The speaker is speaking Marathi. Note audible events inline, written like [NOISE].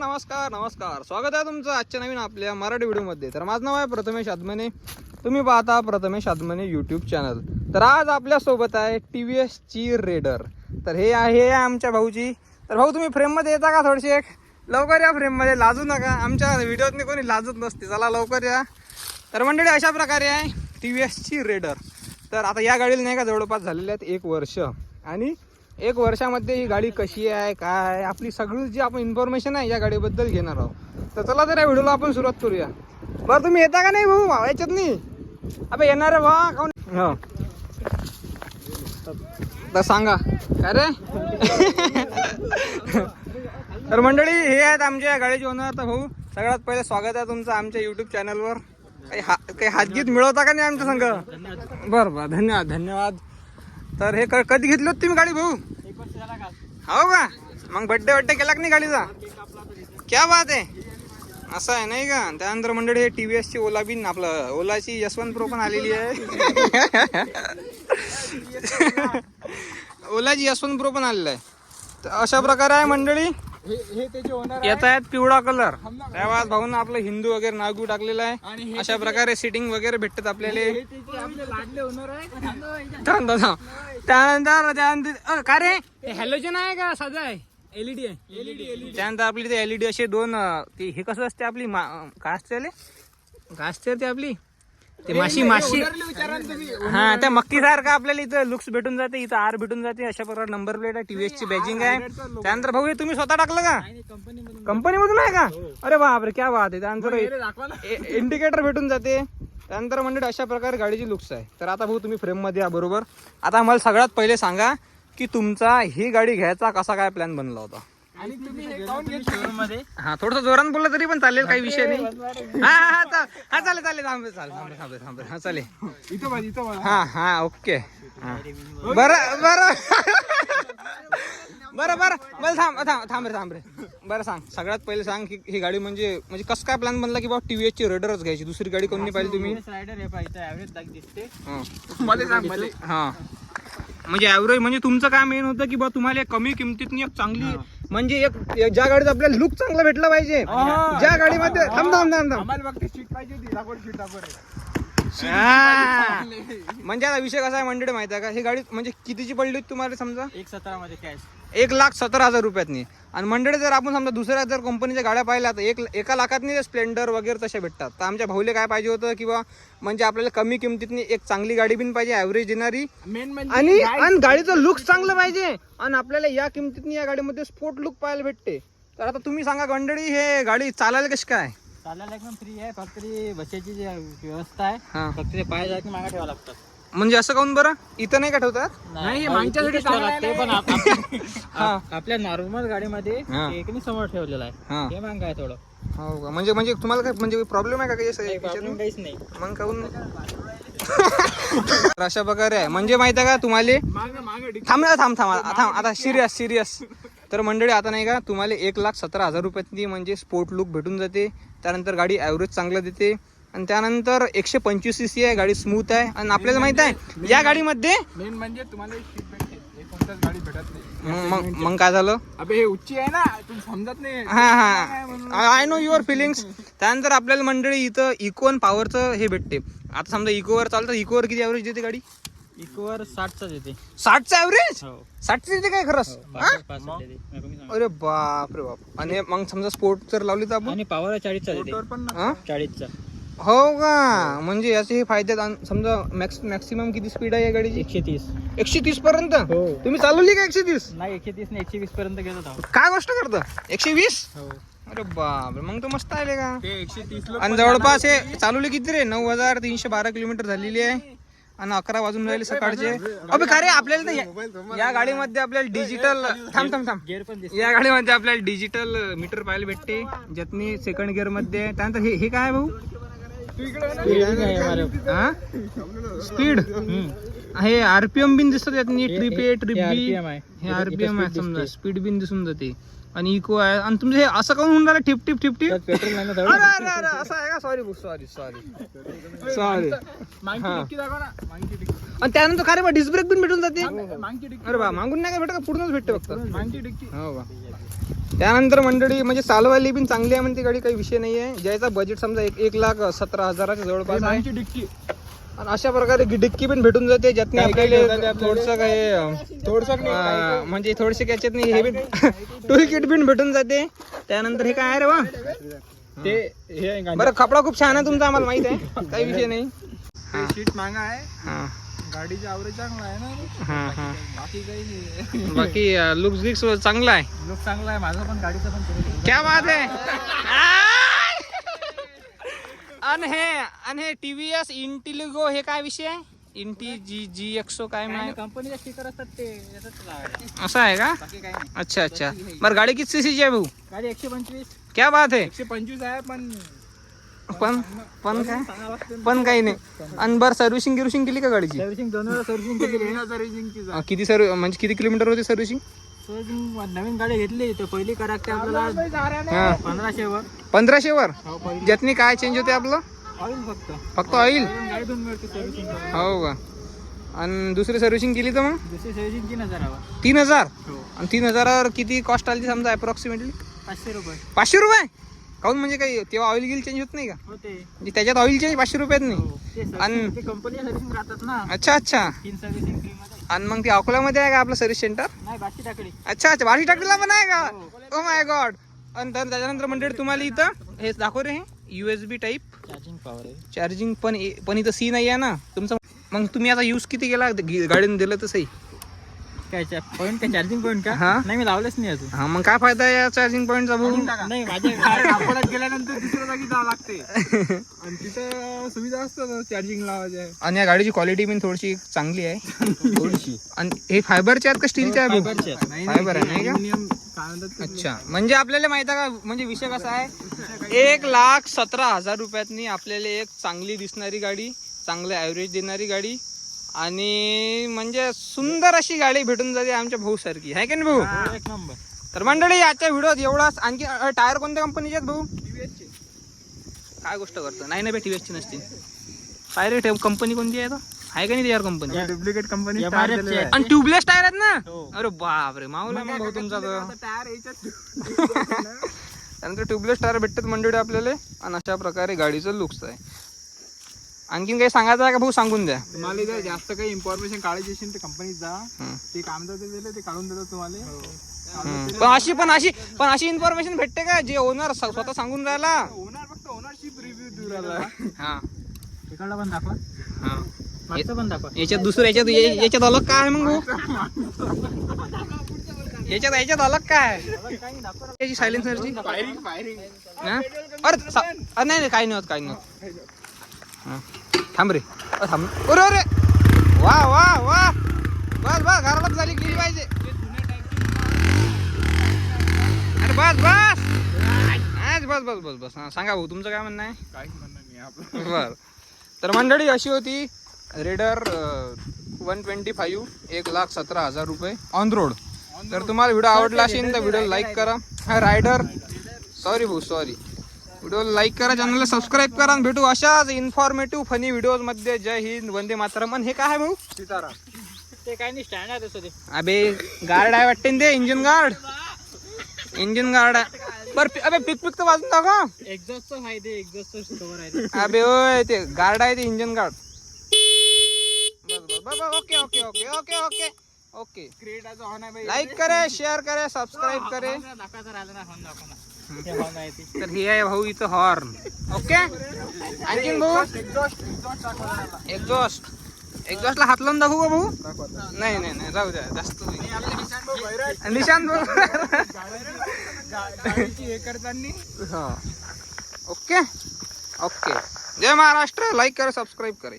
नमस्कार नमस्कार. स्वागत आहे तुमचं आजच्या नवीन आपल्या मराठी व्हिडिओमध्ये. तर माझं नाव आहे प्रथमेश आदमने. तुम्ही पाहता प्रथमेश आदमने यूट्यूब चॅनल तर आज आपल्यासोबत आहे टी व्ही एसची रेडर. तर हे आहे आमच्या भाऊची तर भाऊ तुम्ही फ्रेममध्ये येता का थोडीशी एक? लवकर या फ्रेममध्ये. लाजू नका. आमच्या व्हिडिओतनी कोणी लाजत नसते. चला लवकर या. तर मंडळी अशा प्रकारे आहे टी व्ही एसची रेडर. तर आता या गाडीला नाही का जवळपास झालेले आहेत एक वर्ष. आणि एक वर्षामध्ये ही गाडी कशी आहे काय आहे, आपली सगळी जी आपण इन्फॉर्मेशन आहे या गाडीबद्दल घेणार आहोत. तर चला तर या व्हिडिओला आपण सुरुवात करूया. बरं तुम्ही येता का नाही भाऊ? याच्यात नाही. अबे येणार आहे वा काऊन हो. तर सांगा काय रे? [LAUGHS] तर मंडळी हे आहेत आमच्या गाडीचे ओनर तर भाऊ सगळ्यात पहिले स्वागत आहे तुमचं आमच्या युट्यूब चॅनलवर काही हा काही हातगीत मिळवता का नाही आमच्या संघ बरं बरं धन्यवाद धन्यवाद. तर हे क- कधी घेतली होती तुम्ही गाडी भाऊ? हो का? मग बड्डे बड्डे केला का नाही गाडीचा? क्या बात आहे. असं आहे नाही का? त्यानंतर मंडळी हे टी व्ही एसची ओला बिन आपलं ओलाची यशवंत प्रो पण आलेली आहे. ओलाची यशवंत प्रो पण आलेला आहे. तर अशा प्रकारे आहे मंडळी. हे येत आहेत पिवळा कलर त्यावर भाऊन आपलं हिंदू वगैरे नागू टाकलेलं आहे. अशा प्रकारे सिटिंग वगैरे भेटतात आपल्याला. हे. त्यानंतर त्यानंतर का रे? हॅलोजन आहे का? साधा आहे. एलईडी आहे. एलईडी त्यानंतर आपली ते एलईडी असे दोन अ, ते हे कसं असते आपली? मा- अ, काय असते? काय ते आपली? ते माशी माशी. हा त्या मक्की सारखं आपल्याला इथं लुक्स भेटून जाते इथं आर भेटून जाते अशा प्रकारे नंबर प्लेट आहे टीव्हीएस ची बॅजिंग आहे. त्यानंतर भाऊ हे तुम्ही स्वतः टाकलं का? कंपनी मधून कंपनी मधून आहे का? अरे बापरे क्या बात आहे. त्यानंतर इंडिकेटर भेटून जाते. त्यानंतर म्हणजे अशा प्रकारे गाडीची लुक्स आहे. तर आता भाऊ तुम्ही फ्रेममध्ये या बरोबर? आता मला सगळ्यात पहिले सांगा की तुमचा ही गाडी घ्यायचा कसा काय प्लॅन बनला होता? आणि तुम्ही हे काऊन घेतलं मध्ये हा थोडस जोरात बोललं तरी पण चालेल काही विषय नाही. हा हा हा हा चालेल चालेल. थांब चालेल थांब थांब थांब हा चालेल. हा हा ओके. हा. बरं बरं. बरं बरं. बरं थांब थांब थांब रे थांब रे. बरं सांग. सगळ्यात पहिले सांग की ही गाडी म्हणजे म्हणजे कसं काय प्लॅन बनला की बाबा टीव्हीएस ची रेडरच घ्यायची? दुसरी गाडी कोणी पाहिजे तुम्ही. मध्ये सांगमध्ये. हा. म्हणजे ऍव्हरेज म्हणजे तुमचं काय मेन होतं की बा तुम्हाला कमी किमतीत एक चांगली म्हणजे एक एक ज्या गाडीत आपल्याला लुक चांगला भेटला पाहिजे. ज्या गाडीमध्ये थांब थांब थांब थांब. आम्हाला फक्त सीट पाहिजे होती सीट हा. म्हणजे आता विषय कसा आहे मंडळी माहिती आहे का? ही गाडी म्हणजे कितीची पडली होती तुम्हाला समजा? एक सतरा मध्ये कॅश एक लाख सतरा हजार रुपयातनी. आणि मंडळी जर आपण समजा दुसऱ्या जर कंपनीच्या गाड्या पाहिल्या तर एक एका लाखातनी स्प्लेंडर वगैरे तशा भेटतात. तर आमच्या भाऊले काय पाहिजे होतं किंवा म्हणजे आपल्याला कमी किमतीतनी एक चांगली गाडी पण पाहिजे ॲव्हरेज देणारी. मेन म्हणजे आणि आणि गाडीचं लुक चांगलं पाहिजे. आणि आपल्याला या किमतीतनी या गाडीमध्ये स्पोर्ट लुक पाहायला भेटते. तर आता तुम्ही सांगा मंडळी हे गाडी चालायला कशी काय? चालायला एकदम फ्री आहे. फक्त ती बसायची जी व्यवस्था आहे हा. फक्त ते पाय मागे ठेवा लागतात म्हणजे असं काऊन बरं? इथं नाही का ठेवतात नाही मागच्यासाठी लागते पण आप- [LAUGHS] हा. आप- आपल्या नॉर्मल गाडीमध्ये हा. एकने समोर ठेवलेला आहे. हा. हे मांग आहे थोडं. हो का? म्हणजे म्हणजे तुम्हाला काय म्हणजे प्रॉब्लेम आहे का काही असं? प्रॉब्लेम काहीच नाही. मग काऊन? तर [LAUGHS] अशा प्रकारे आहे. म्हणजे माहिती आहे का तुम्हाला? मागे मागे थांब ना, थांब थांब. आता- थांब. आता सिरियस सिरियस तर मंडळी आता नाही का? तुम्हाला एक लाख सतरा हजार रुपयातली म्हणजे स्पोर्ट लुक भेटून जाते. त्यानंतर गाडी ॲव्हरेज चांगलं देते. आणि त्यानंतर एकशे पंचवीस सी सी आहे गाडी स्मूथ आहे. आणि आपल्याला माहीत आहे या गाडीमध्ये मेन म्हणजे तुम्हाला सीट भेटते हे कोणत्याच गाडी भेटत नाही. मग मग- मग काय झालं? अबे हे उच्ची आहे ना तुम्ही समजत नाही. हा हा. आय नो युअर फिलिंग्स त्यानंतर आपल्याला मंडळी इथं इको आणि पॉवरचं हे भेटते. आता समजा इकोवर चालतं इकोवर किती ॲव्हरेज देते गाडी? इकोवर साठचा देते. साठचं ॲव्हरेज हो. साठचं देते काय खरंच? हा? पासष्ट कमी. अरे बाप रे बाप. आणि मग समजा स्पोर्ट जर लावली तर आपण? आणि पॉवर चाळीसचा देते. हा? चाळीसचा. हो का? म्हणजे याचे हे फायदे आहेत. आणि समजा मॅक्स मॅक्सिमम किती स्पीड आहे या गाडीची? एकशे तीस एकशे तीस पर्यंत? हो. तुम्ही चालवली का एकशे तीस नाही एकशे तीस नाही एकशे वीस पर्यंत गेलो काय गोष्ट करता? एकशे वीस हो. अरे बाप रे, मग तर मस्त आहे का? ते एकशे तीस आणि जवळपास हे चालवले किती रे? नऊ हजार तीनशे बारा किलोमीटर झालेली आहे. आणि अकरा वाजून राहिले सकाळचे. अबे का रे आपल्याला तर या- या गाडीमध्ये आपल्याला डिजिटल थांब थांब थांब. गेअर पण दिसते. या गाडीमध्ये आपल्याला डिजिटल मीटर पाहायला भेटते. ज्यातनी सेकंड गिअरमध्ये. त्यानंतर हे हे काय आहे भाऊ? स्पीड हे आरपीएम बिन दिसतात यातनी ट्रिप ए ट्रिप बी. हे आरपीएम आहे. समजा स्पीड बिन दिसून जाते. आणि इको आहे. आणि तुमचं हे असं काऊन होऊन राहिलं? टिप त्यात पेट्रोल नाही ना अरे. अरे अरे असं आहे का? सॉरी सॉरी सॉरी सॉरी आणि त्यानंतर काय रे बा डिस्क ब्रेक पण भेटून जाते? अरे बा मागून नाही का भेटत का? पुढूनच भेटते फक्त. हो का त्यानंतर मंडळी म्हणजे चालवायला पण चांगली आहे म्हणते गाडी काही विषय नाही आहे ज्याचा बजेट समजा एक एक लाख सतरा हजाराच्या जवळपास आहे. आणि अशा प्रकारे डिक्की पण भेटून जाते ज्यातने आपल्याला. थोडस काही थोडस म्हणजे थोडेसे याच्यात नाही हे टूल किट [LAUGHS] पण भेटून जाते. त्यानंतर हे काय आहे रे वा? ते हे आहे. बरं कपडा खूप छान आहे तुमचा आम्हाला माहीत आहे. काही विषय नाही. [LAUGHS] शीट मागा आहे. हा. गाडीचा आवरेज चांगला आहे ना? बाकी काही नाही [LAUGHS] बाकी लुक्स गिक्स चांगला आहे. लोक चांगला आहे. माझं पण गाडीचं पण क्या बात है अन हे अन हे टीव्हीएस इंटिलिगो हे काय विषय आहे? इंटी जी जी एक्सो काय नाही, कंपनीचे स्टिकर असतात ते. असं आहे का? बाकी काही नाही. अच्छा अच्छा. बरं गाडी किती सीसीची आहे भाऊ? गाडी एकशे पंचवीस. क्या बात आहे. एकशे पंचवीस आहे पण पण पण काय? सांगावं लागतं ना. पण काही नाही. आणि बरं सर्व्हिसिंग गिर्व्हिसिंग केली का गाडीची? सर्व्हिसिंग दोन वेळा सर्व्हिसिंग केली सर्व्हिसिंगची अं, किती सर्व म्हणजे किती किलोमीटर होती सर्व्हिसिंग नवीन गाडी घेतली तर पहिली करा लागते आपल्याला हा. पंधराशे वर पंधराशे वर? हो ज्यातनी काय चेंज होते आपलं? ऑइल फक्त. फक्त ऑइल? हो का? आणि दुसरी सर्व्हिसिंग केली तर मग? दुसरी सर्व्हिसिंग तीन हजार हवा तीन हजार? हो. आणि तीन हजारावर किती कॉस्ट आली समजा अप्रॉक्सिमेटली पाचशे रुपये. पाचशे रुपये? काऊन म्हणजे काही तेव्हा ऑइल गिल चेंज होत नाही का? होते. म्हणजे त्याच्यात ऑइल चेंज पाचशे रुपयात नाही. हो ते आणि- ते कंपनी सर्व्हिसिंग राहतात ना. अच्छा अच्छा. तीन सर्व्हिसिंग आणि मग ते अकोल्यामध्ये आहे का आपलं सर्व्हिस सेंटर अच्छा अच्छा बारी टाकलेला पण आहे का? ओ माय गॉड आणि तर त्याच्यानंतर मंडळी तुम्हाला इथं हे दाखव रे हे. U S B type charging power आहे. चार्जिंग पण पण इथं सी नाही आहे ना. तुमचं मग तुम्ही आता यूज किती केला? गाडीने दिलं तर सही. काय पॉईंट काय चार्जिंग पॉईंट का? हा? नाही मी लावलेच नाही अजून. हा मग काय फायदा आहे या चार्जिंग पॉईंटचा भाऊ नाही माझ्या [LAUGHS] अकोल्यात गेल्यानंतर दुसऱ्या जागी जावं लागते. [LAUGHS] आणि तिथं सुविधा असतं चार्जिंग लावायचे आणि या गाडीची क्वालिटी पण थोडीशी चांगली आहे. थोडीशी. आणि हे फायबरचे आहेत का स्टीलचे आहे भाऊ फायबर आहे नाही का? काय म्हणतात ते? अच्छा. म्हणजे आपल्याला माहीत आहे का म्हणजे विषय कसा आहे? एक लाख सतरा हजार रुपयातनी आपल्याला एक चांगली दिसणारी गाडी चांगलं ॲव्हरेज देणारी गाडी आणि म्हणजे सुंदर अशी गाडी भेटून जाते आमच्या भाऊ सारखी आहे का नाही भाऊ? एक नंबर. तर मंडळी आजच्या व्हिडिओत एवढाच आणखी अ, टायर कोणत्या कंपनीचे आहेत भाऊ? काय गोष्ट करतो? नाही ना बे टी ची नसतील. काय रे कंपनी कोणती आहे तो? आहे का नाही कंपनी डुप्लिकेट कंपनी आणि ट्यूबलेस टायर आहेत ना? हो. अरे बापरे मावला मग भाऊ तुमचा तर. त्यानंतर ट्यूबलेस टायर भेटतात मंडळी आपल्याला. आणि अशा प्रकारे गाडीचं लुक्स आहे. आणखीन काही सांगायचं आहे का? भाऊ सांगून द्या. तुम्हाला जर जास्त काही इन्फॉर्मेशन काढायची असेल तर कंपनीत जा. ते काम तर ते दिले ते काढून देतात तुम्हाला. हं. पण अशी पण अशी पण अशी इन्फॉर्मेशन भेटते का? जे ओनर स्वतः सांगून राहिला? ओनर फक्त ओनरशिप रिव्ह्यू देऊ राहिला. हा. तिकडला पण दाखवा. हा मागचं पण दाखवा. याच्यात दुसरं याच्यात या- याच्यात अलग काय आहे मग भाऊ? याच्यात याच्यात अलग काय आहे? याची सायलेन्सरची फायरिंग फायरिंग? अरे सा- अरे नाही नाही काही नाही होत. काही नाही होत. हा. थांब रे. अ, थांब. अरे अरे. वा वा वा. बस बस. घराला झाली गेली पाहिजे. अरे बस बस. हाच बस बस बस बस. हा सांगा भाऊ तुमचं काय म्हणणं आहे? काहीच म्हणणं नाही आपलं. बर. तर मंडळी अशी होती रेडर वन ट्वेंटी फाईव्ह एक लाख सतरा हजार रुपये ऑन रोड तर तुम्हाला व्हिडिओ आवडला असेल तर व्हिडिओ लाईक करा. हा रायडर सॉरी भाऊ सॉरी व्हिडिओ लाईक करा चॅनलला सबस्क्राईब करा आणि भेटू अशाच इन्फॉर्मेटिव्ह फनी व्हिडिओजमध्ये. जय हिंद वंदे मातरम. आणि हे काय आहे भाऊ? सीताराम ते काही नाही स्टँड आहे तसं ते. अबे गार्ड आहे वाटते ना ते इंजिन गार्ड इंजिन गार्ड आहे. बर अबे पिक पिक तर वाजून टाका एक्झॉस्टचं फायदे एक्झॉस्टचं कवर आहे ते. अबे ओय ते गार्ड आहे ते इंजन गार्ड बस बस बस okay okay okay okay okay okay. क्रिएटाचं on आहे बाई. लाईक करे शेअर करे सबस्क्राईब करे. दाखवायचं राहिलं ना हॉर्न दाखवा ना. ते आहे ते तर हे आहे भाऊ इथं हॉर्न ओके आणखीन भाऊ? एक्झॉस्ट एक्झॉस्टला हात लावून दाखवू का भाऊ? नाही नाही नाही. जाऊ द्या जास्त निशांत भाऊ? हे. करताना ओके ओके जय महाराष्ट्र. लाईक करा सबस्क्राईब करे.